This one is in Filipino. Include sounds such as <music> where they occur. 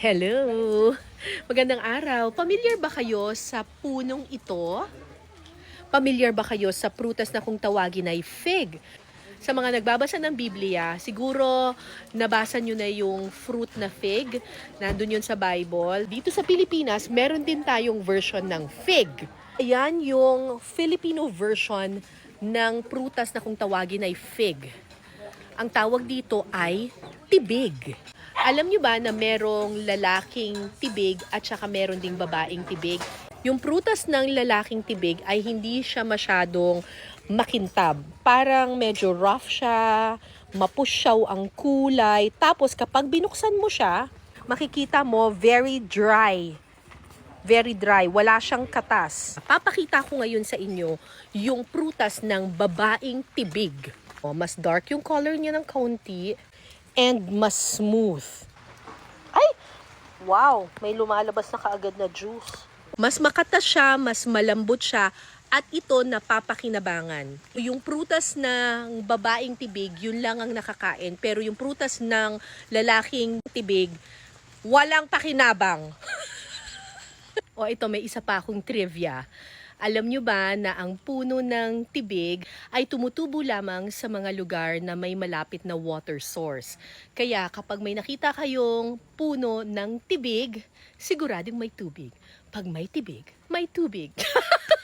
Hello! Magandang araw. Pamilyar ba kayo sa punong ito? Pamilyar ba kayo sa prutas na kung tawagin ay fig? Sa mga nagbabasa ng Biblia, siguro nabasa nyo na yung fruit na fig. Nandun yun sa Bible. Dito sa Pilipinas, meron din tayong version ng fig. Ayan yung Filipino version ng prutas na kung tawagin ay fig. Ang tawag dito ay tibig. Alam nyo ba na merong lalaking tibig at saka meron ding babaeng tibig? Yung prutas ng lalaking tibig ay hindi siya masyadong makintab. Parang medyo rough siya, mapusyaw ang kulay. Tapos kapag binuksan mo siya, makikita mo very dry. Very dry, wala siyang katas. Papakita ko ngayon sa inyo yung prutas ng babaeng tibig. O, mas dark yung color niya ng kaunti and mas smooth. Ay! Wow! May lumalabas na kaagad na juice. Mas makatas siya, mas malambot siya, at ito napapakinabangan. Yung prutas ng babaeng tibig, yun lang ang nakakain. Pero yung prutas ng lalaking tibig, walang pakinabang. <laughs> o ito, may isa pa akong trivia. Alam nyo ba na ang puno ng tibig ay tumutubo lamang sa mga lugar na may malapit na water source. Kaya kapag may nakita kayong puno ng tibig, siguradong may tubig. Pag may tibig, may tubig. <laughs>